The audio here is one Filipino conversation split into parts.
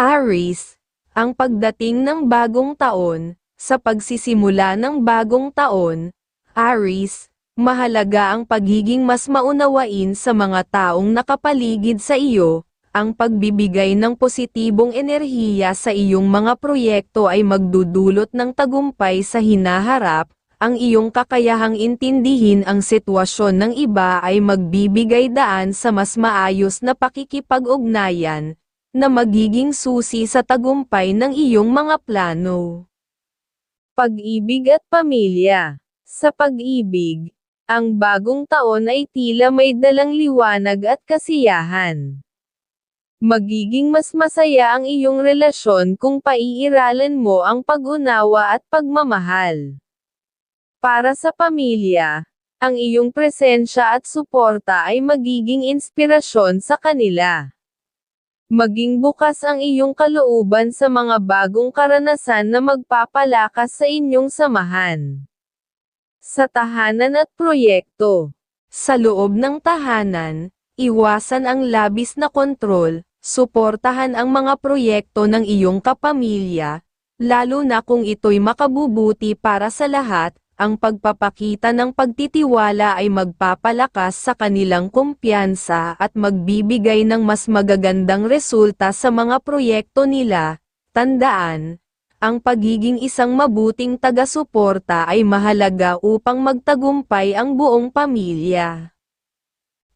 Aries, ang pagdating ng bagong taon, sa pagsisimula ng bagong taon, Aries, mahalaga ang pagiging mas maunawain sa mga taong nakapaligid sa iyo, ang pagbibigay ng positibong enerhiya sa iyong mga proyekto ay magdudulot ng tagumpay sa hinaharap, ang iyong kakayahang intindihin ang sitwasyon ng iba ay magbibigay daan sa mas maayos na pakikipag-ugnayan, na magiging susi sa tagumpay ng iyong mga plano. Pag-ibig at pamilya Sa pag-ibig, ang bagong taon ay tila may dalang liwanag at kasiyahan. Magiging mas masaya ang iyong relasyon kung paiiralan mo ang pag-unawa at pagmamahal. Para sa pamilya, ang iyong presensya at suporta ay magiging inspirasyon sa kanila. Maging bukas ang iyong kalooban sa mga bagong karanasan na magpapalakas sa inyong samahan. Sa tahanan at proyekto. Sa loob ng tahanan, iwasan ang labis na kontrol, suportahan ang mga proyekto ng iyong kapamilya, lalo na kung ito'y makabubuti para sa lahat, ang pagpapakita ng pagtitiwala ay magpapalakas sa kanilang kumpiyansa at magbibigay ng mas magagandang resulta sa mga proyekto nila. Tandaan, ang pagiging isang mabuting taga-suporta ay mahalaga upang magtagumpay ang buong pamilya.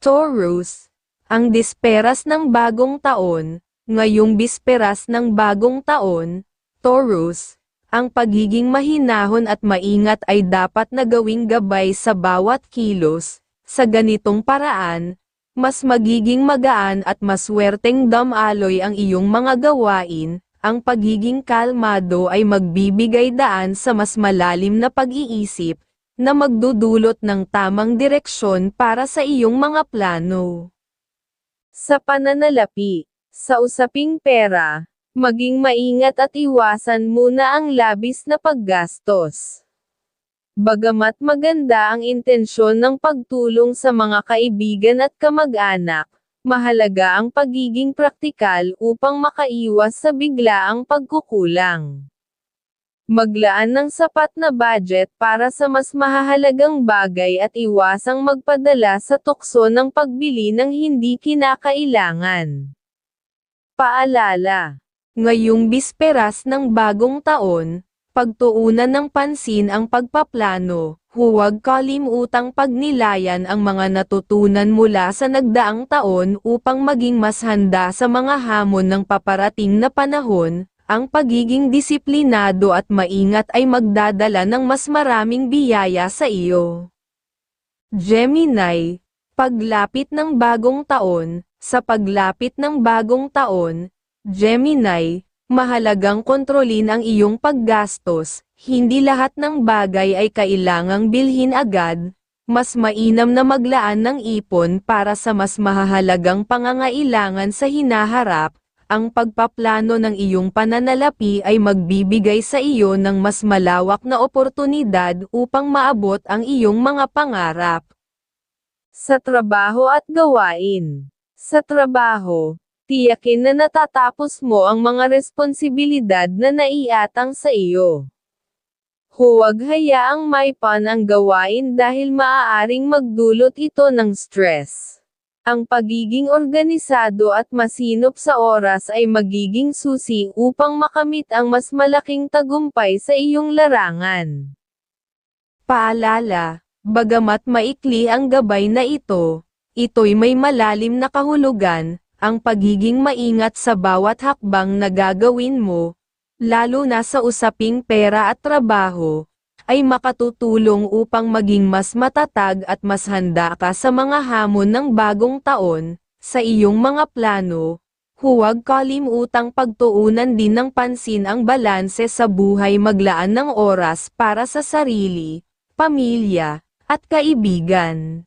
Taurus, ang disperas ng bagong taon, ngayong bisperas ng bagong taon, Taurus, ang pagiging mahinahon at maingat ay dapat na gawing gabay sa bawat kilos. Sa ganitong paraan, mas magiging magaan at maswerteng damaloy ang iyong mga gawain, ang pagiging kalmado ay magbibigay daan sa mas malalim na pag-iisip, na magdudulot ng tamang direksyon para sa iyong mga plano. Sa pananalapi, sa usaping pera, maging maingat at iwasan muna ang labis na paggastos. Bagamat maganda ang intensyon ng pagtulong sa mga kaibigan at kamag-anak, mahalaga ang pagiging praktikal upang makaiwas sa biglaang pagkukulang. Maglaan ng sapat na budget para sa mas mahahalagang bagay at iwasang magpadala sa tukso ng pagbili ng hindi kinakailangan. Paalala Ngayong bisperas ng bagong taon, pagtuunan ng pansin ang pagpaplano, huwag kalimutang pagnilayan ang mga natutunan mula sa nagdaang taon upang maging mas handa sa mga hamon ng paparating na panahon, ang pagiging disiplinado at maingat ay magdadala ng mas maraming biyaya sa iyo. Gemini, paglapit ng bagong taon, sa paglapit ng bagong taon, Gemini, mahalagang kontrolin ang iyong paggastos, hindi lahat ng bagay ay kailangang bilhin agad, mas mainam na maglaan ng ipon para sa mas mahahalagang pangangailangan sa hinaharap, ang pagpaplano ng iyong pananalapi ay magbibigay sa iyo ng mas malawak na oportunidad upang maabot ang iyong mga pangarap. Sa trabaho at gawain Sa trabaho, tiyakin na natatapos mo ang mga responsibilidad na naiatang sa iyo. Huwag hayaang may pan ang gawain dahil maaaring magdulot ito ng stress. Ang pagiging organisado at masinop sa oras ay magiging susi upang makamit ang mas malaking tagumpay sa iyong larangan. Paalala, bagamat maikli ang gabay na ito, ito'y may malalim na kahulugan, ang pagiging maingat sa bawat hakbang na gagawin mo, lalo na sa usaping pera at trabaho, ay makatutulong upang maging mas matatag at mas handa ka sa mga hamon ng bagong taon, sa iyong mga plano, huwag kalimutang pagtuunan din ng pansin ang balanse sa buhay maglaan ng oras para sa sarili, pamilya, at kaibigan.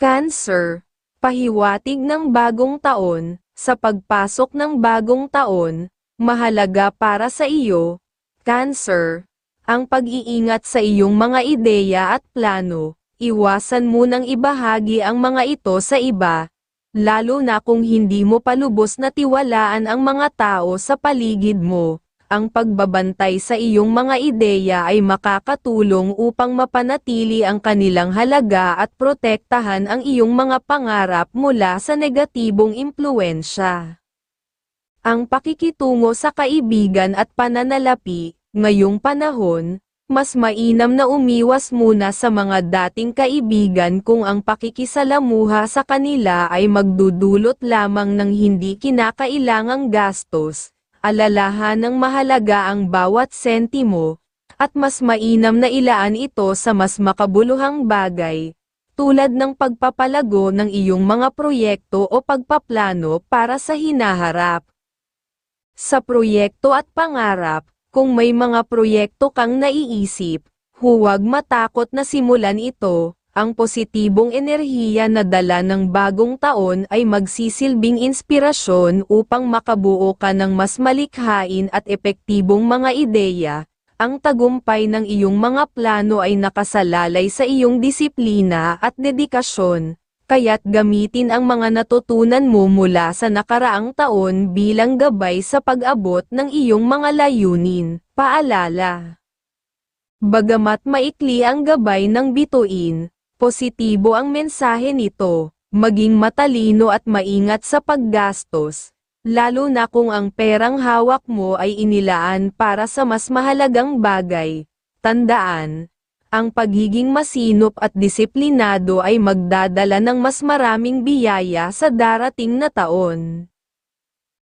Cancer Pahiwatig ng bagong taon, sa pagpasok ng bagong taon, mahalaga para sa iyo, Cancer, ang pag-iingat sa iyong mga ideya at plano, iwasan munang ibahagi ang mga ito sa iba, lalo na kung hindi mo palubos na tiwalaan ang mga tao sa paligid mo. Ang pagbabantay sa iyong mga ideya ay makakatulong upang mapanatili ang kanilang halaga at protektahan ang iyong mga pangarap mula sa negatibong impluensya. Ang pakikitungo sa kaibigan at pananalapi, ngayong panahon, mas mainam na umiwas muna sa mga dating kaibigan kung ang pakikisalamuha sa kanila ay magdudulot lamang ng hindi kinakailangang gastos, alalahan ng mahalaga ang bawat sentimo, at mas mainam na ilaan ito sa mas makabuluhang bagay, tulad ng pagpapalago ng iyong mga proyekto o pagpaplano para sa hinaharap. Sa proyekto at pangarap, kung may mga proyekto kang naiisip, huwag matakot na simulan ito, ang positibong enerhiya na dala ng bagong taon ay magsisilbing inspirasyon upang makabuo ka ng mas malikhain at epektibong mga ideya. Ang tagumpay ng iyong mga plano ay nakasalalay sa iyong disiplina at dedikasyon, kaya't gamitin ang mga natutunan mo mula sa nakaraang taon bilang gabay sa pag-abot ng iyong mga layunin. Paalala Bagamat maikli ang gabay ng bituin, positibo ang mensahe nito, maging matalino at maingat sa paggastos, lalo na kung ang perang hawak mo ay inilaan para sa mas mahalagang bagay. Tandaan, ang pagiging masinop at disiplinado ay magdadala ng mas maraming biyaya sa darating na taon.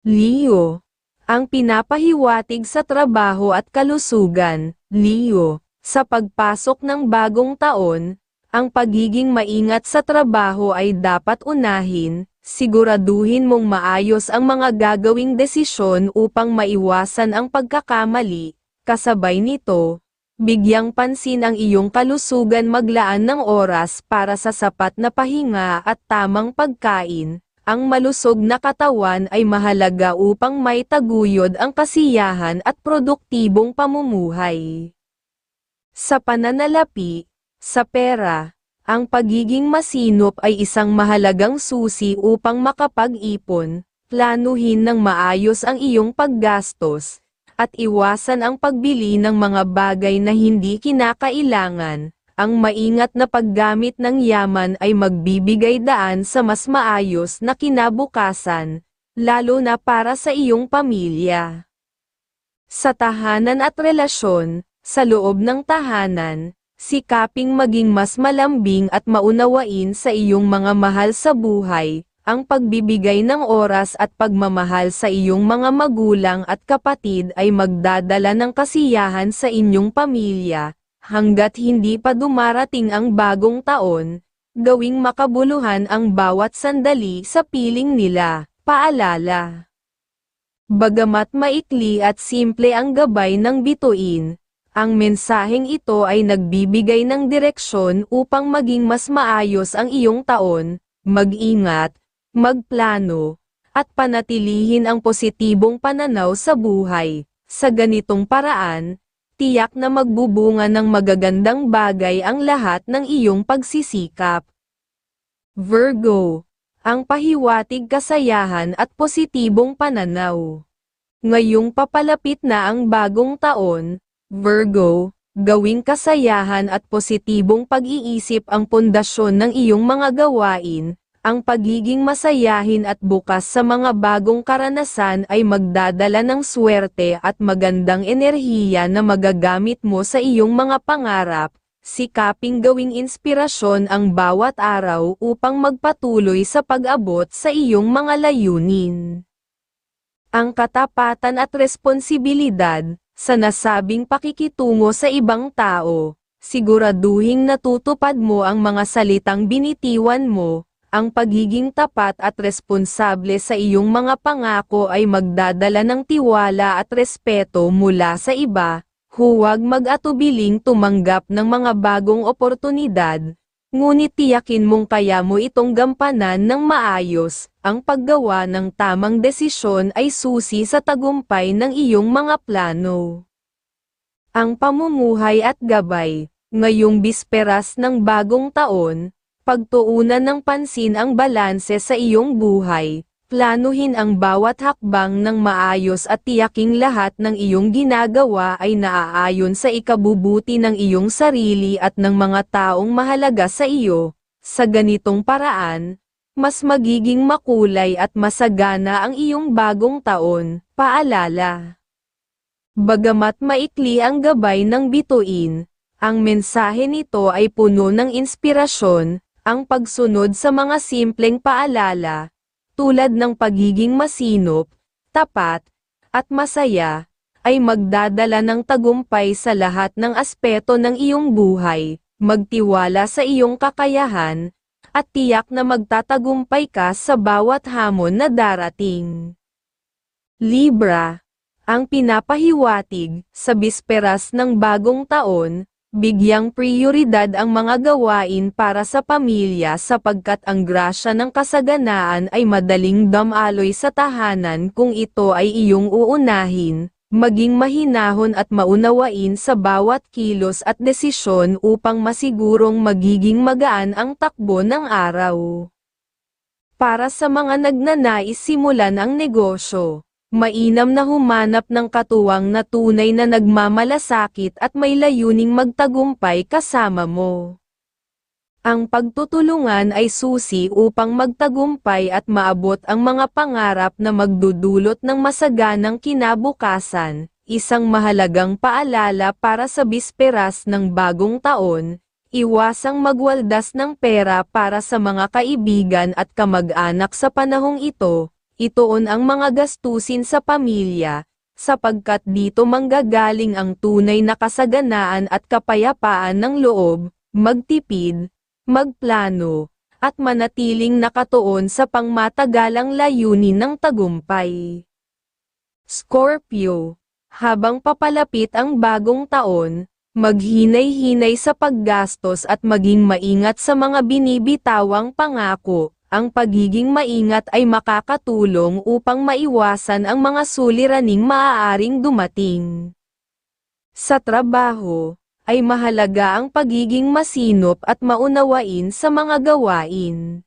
Leo ang pinapahiwatig sa trabaho at kalusugan, Leo, sa pagpasok ng bagong taon, ang pagiging maingat sa trabaho ay dapat unahin, siguraduhin mong maayos ang mga gagawing desisyon upang maiwasan ang pagkakamali, kasabay nito, bigyang pansin ang iyong kalusugan maglaan ng oras para sa sapat na pahinga at tamang pagkain, ang malusog na katawan ay mahalaga upang may taguyod ang kasiyahan at produktibong pamumuhay. Sa pananalapi, sa pera, ang pagiging masinop ay isang mahalagang susi upang makapag-ipon, planuhin ng maayos ang iyong paggastos, at iwasan ang pagbili ng mga bagay na hindi kinakailangan. Ang maingat na paggamit ng yaman ay magbibigay daan sa mas maayos na kinabukasan, lalo na para sa iyong pamilya. Sa tahanan at relasyon, sa loob ng tahanan, sikaping maging mas malambing at maunawain sa iyong mga mahal sa buhay, ang pagbibigay ng oras at pagmamahal sa iyong mga magulang at kapatid ay magdadala ng kasiyahan sa inyong pamilya, hanggat hindi pa dumarating ang bagong taon, gawing makabuluhan ang bawat sandali sa piling nila, paalala. Bagamat maikli at simple ang gabay ng bituin, ang mensaheng ito ay nagbibigay ng direksyon upang maging mas maayos ang iyong taon, mag-ingat, magplano, at panatilihin ang positibong pananaw sa buhay. Sa ganitong paraan, tiyak na magbubunga ng magagandang bagay ang lahat ng iyong pagsisikap. Virgo, ang pahiwatig kasayahan at positibong pananaw. Ngayong papalapit na ang bagong taon, Virgo, gawing kasayahan at positibong pag-iisip ang pundasyon ng iyong mga gawain, ang pagiging masayahin at bukas sa mga bagong karanasan ay magdadala ng swerte at magandang enerhiya na magagamit mo sa iyong mga pangarap, sikaping gawing inspirasyon ang bawat araw upang magpatuloy sa pag-abot sa iyong mga layunin. Ang katapatan at responsibilidad, sa nasabing pakikitungo sa ibang tao, siguraduhing natutupad mo ang mga salitang binitiwan mo, ang pagiging tapat at responsable sa iyong mga pangako ay magdadala ng tiwala at respeto mula sa iba, huwag mag-atubiling tumanggap ng mga bagong oportunidad, ngunit tiyakin mong kaya mo itong gampanan ng maayos, ang paggawa ng tamang desisyon ay susi sa tagumpay ng iyong mga plano. Ang pamumuhay at gabay, ngayong bisperas ng bagong taon, Pagtuunan ng pansin ang balanse sa iyong buhay, planuhin ang bawat hakbang ng maayos at tiyaking lahat ng iyong ginagawa ay naaayon sa ikabubuti ng iyong sarili at ng mga taong mahalaga sa iyo. Sa ganitong paraan, mas magiging makulay at masagana ang iyong bagong taon, paalala. Bagamat maikli ang gabay ng bituin, ang mensahe nito ay puno ng inspirasyon, ang pagsunod sa mga simpleng paalala, tulad ng pagiging masinop, tapat, at masaya, ay magdadala ng tagumpay sa lahat ng aspeto ng iyong buhay, magtiwala sa iyong kakayahan, at tiyak na magtatagumpay ka sa bawat hamon na darating. Libra, ang pinapahiwatig, sa bisperas ng bagong taon, bigyang prioridad ang mga gawain para sa pamilya sapagkat ang grasya ng kasaganaan ay madaling damaloy sa tahanan kung ito ay iyong uunahin, maging mahinahon at maunawain sa bawat kilos at desisyon upang masigurong magiging magaan ang takbo ng araw. Para sa mga nagnanais simulan ang negosyo, mainam na humanap ng katuwang na tunay na nagmamalasakit at may layuning magtagumpay kasama mo. Ang pagtutulungan ay susi upang magtagumpay at maabot ang mga pangarap na magdudulot ng masaganang kinabukasan, isang mahalagang paalala para sa bisperas ng bagong taon, iwasang magwaldas ng pera para sa mga kaibigan at kamag-anak sa panahong ito, itoon ang mga gastusin sa pamilya, sapagkat dito manggagaling ang tunay na kasaganaan at kapayapaan ng loob, magtipid, magplano, at manatiling nakatuon sa pangmatagalang layunin ng tagumpay. Scorpio, habang papalapit ang bagong taon, maghinay-hinay sa paggastos at maging maingat sa mga binibitawang pangako, ang pagiging maingat ay makakatulong upang maiwasan ang mga suliraning maaaring dumating. Sa trabaho, ay mahalaga ang pagiging masinop at maunawain sa mga gawain.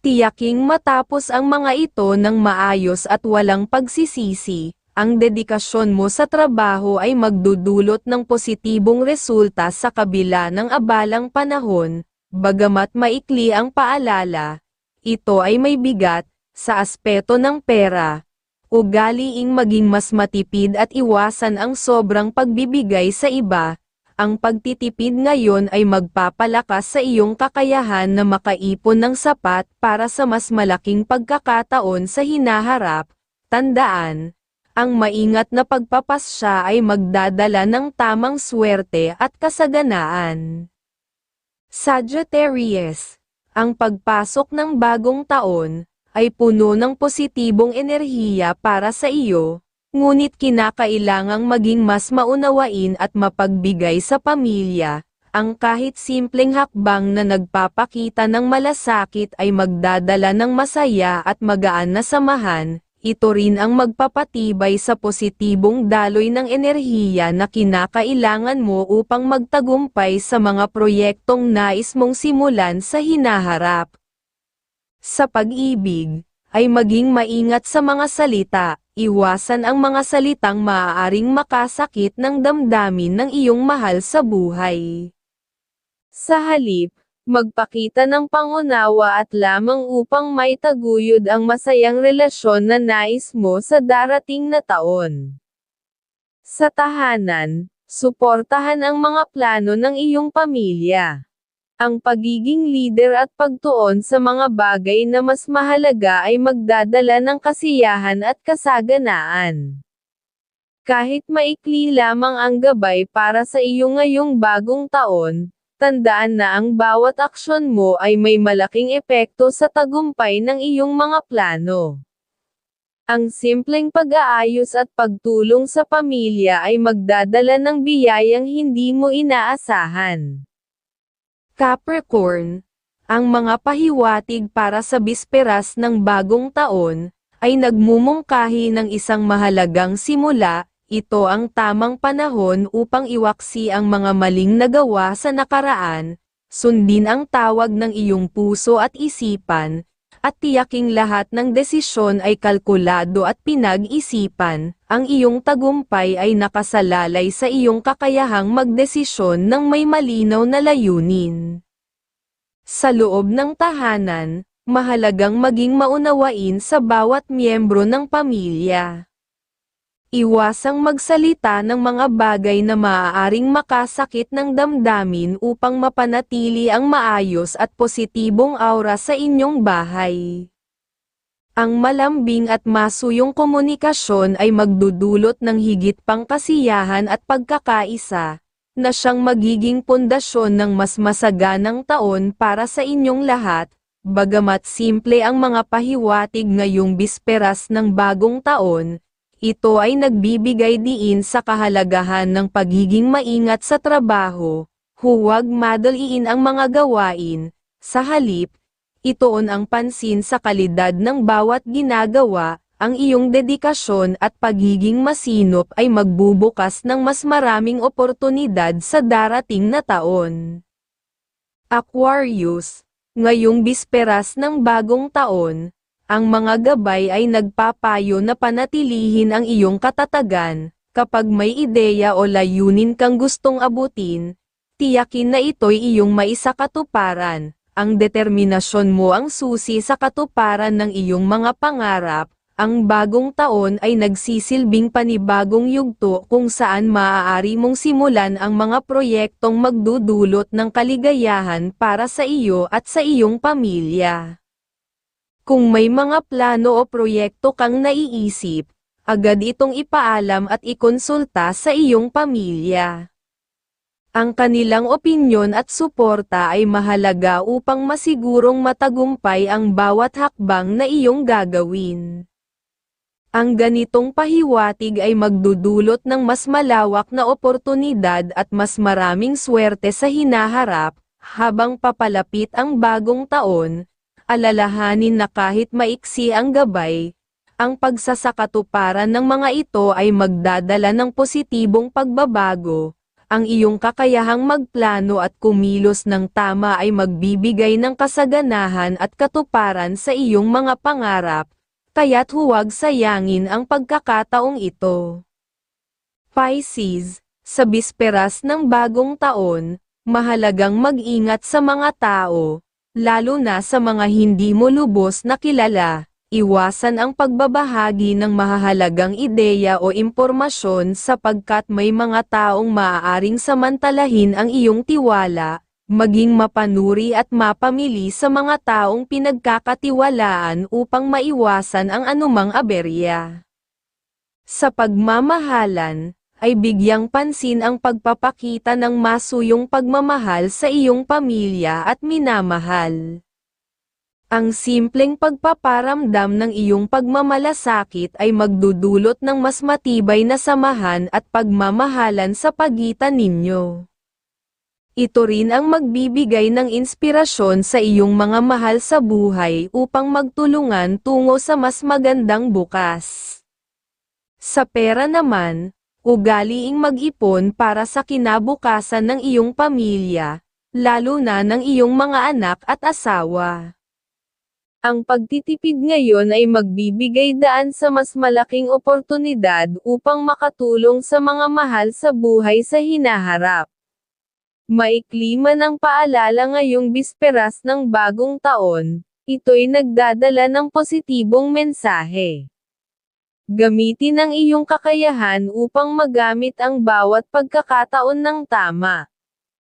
Tiyaking matapos ang mga ito ng maayos at walang pagsisisi, ang dedikasyon mo sa trabaho ay magdudulot ng positibong resulta sa kabila ng abalang panahon, bagamat maikli ang paalala, ito ay may bigat, sa aspeto ng pera, ugaliing maging mas matipid at iwasan ang sobrang pagbibigay sa iba, ang pagtitipid ngayon ay magpapalakas sa iyong kakayahan na makaipon ng sapat para sa mas malaking pagkakataon sa hinaharap. Tandaan, ang maingat na pagpapasya ay magdadala ng tamang swerte at kasaganaan. Sagittarius, ang pagpasok ng bagong taon ay puno ng positibong enerhiya para sa iyo, ngunit kinakailangang maging mas maunawain at mapagbigay sa pamilya, ang kahit simpleng hakbang na nagpapakita ng malasakit ay magdadala ng masaya at magaan na samahan, ito rin ang magpapatibay sa positibong daloy ng enerhiya na kinakailangan mo upang magtagumpay sa mga proyektong nais mong simulan sa hinaharap. Sa pag-ibig, ay maging maingat sa mga salita, iwasan ang mga salitang maaaring makasakit ng damdamin ng iyong mahal sa buhay. Sa halip, magpakita ng pangunawa at lamang upang may taguyod ang masayang relasyon na nais mo sa darating na taon. Sa tahanan, suportahan ang mga plano ng iyong pamilya. Ang pagiging leader at pagtuon sa mga bagay na mas mahalaga ay magdadala ng kasiyahan at kasaganaan. Kahit maikli lamang ang gabay para sa iyo ngayong bagong taon, tandaan na ang bawat aksyon mo ay may malaking epekto sa tagumpay ng iyong mga plano. Ang simpleng pag-aayos at pagtulong sa pamilya ay magdadala ng biyayang hindi mo inaasahan. Capricorn, ang mga pahiwatig para sa bisperas ng bagong taon, ay nagmumungkahi ng isang mahalagang simula, ito ang tamang panahon upang iwaksi ang mga maling nagawa sa nakaraan, sundin ang tawag ng iyong puso at isipan, at tiyaking lahat ng desisyon ay kalkulado at pinag-isipan, ang iyong tagumpay ay nakasalalay sa iyong kakayahang magdesisyon ng may malinaw na layunin. Sa loob ng tahanan, mahalagang maging maunawain sa bawat miyembro ng pamilya. Iwasang magsalita ng mga bagay na maaaring makasakit ng damdamin upang mapanatili ang maayos at positibong aura sa inyong bahay. Ang malambing at masuyong komunikasyon ay magdudulot ng higit pang kasiyahan at pagkakaisa, na siyang magiging pundasyon ng mas masaganang taon para sa inyong lahat, bagamat simple ang mga pahiwatig ngayong bisperas ng bagong taon, ito ay nagbibigay diin sa kahalagahan ng pagiging maingat sa trabaho, huwag madaliin ang mga gawain, sa halip, itoon ang pansin sa kalidad ng bawat ginagawa, ang iyong dedikasyon at pagiging masinop ay magbubukas ng mas maraming oportunidad sa darating na taon. Aquarius, ngayong bisperas ng bagong taon, ang mga gabay ay nagpapayo na panatilihin ang iyong katatagan, kapag may ideya o layunin kang gustong abutin, tiyakin na ito'y iyong maisakatuparan, ang determinasyon mo ang susi sa katuparan ng iyong mga pangarap, ang bagong taon ay nagsisilbing panibagong yugto kung saan maaari mong simulan ang mga proyektong magdudulot ng kaligayahan para sa iyo at sa iyong pamilya. Kung may mga plano o proyekto kang naiisip, agad itong ipaalam at ikonsulta sa iyong pamilya. Ang kanilang opinyon at suporta ay mahalaga upang masigurong matagumpay ang bawat hakbang na iyong gagawin. Ang ganitong pahiwatig ay magdudulot ng mas malawak na oportunidad at mas maraming swerte sa hinaharap, habang papalapit ang bagong taon, alalahanin na kahit maiksi ang gabay, ang pagsasakatuparan ng mga ito ay magdadala ng positibong pagbabago. Ang iyong kakayahang magplano at kumilos ng tama ay magbibigay ng kasaganahan at katuparan sa iyong mga pangarap, kaya't huwag sayangin ang pagkakataong ito. Pisces, sa bisperas ng bagong taon, mahalagang mag-ingat sa mga tao, lalo na sa mga hindi mo lubos na kilala, iwasan ang pagbabahagi ng mahahalagang ideya o impormasyon sapagkat may mga taong maaaring samantalahin ang iyong tiwala, maging mapanuri at mapamili sa mga taong pinagkakatiwalaan upang maiwasan ang anumang aberya. Sa pagmamahalan, ay bigyang pansin ang pagpapakita ng masuyong pagmamahal sa iyong pamilya at minamahal. Ang simpleng pagpaparamdam ng iyong pagmamalasakit ay magdudulot ng mas matibay na samahan at pagmamahalan sa pagitan ninyo. Ito rin ang magbibigay ng inspirasyon sa iyong mga mahal sa buhay upang magtulungan tungo sa mas magandang bukas. Sa pera naman, ugaliing mag-ipon para sa kinabukasan ng iyong pamilya, lalo na ng iyong mga anak at asawa. Ang pagtitipid ngayon ay magbibigay daan sa mas malaking oportunidad upang makatulong sa mga mahal sa buhay sa hinaharap. Maikli man paalala ngayong bisperas ng bagong taon, ito'y nagdadala ng positibong mensahe. Gamitin ang iyong kakayahan upang magamit ang bawat pagkakataon ng tama.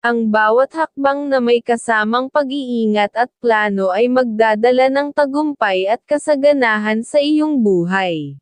Ang bawat hakbang na may kasamang pag-iingat at plano ay magdadala ng tagumpay at kasaganahan sa iyong buhay.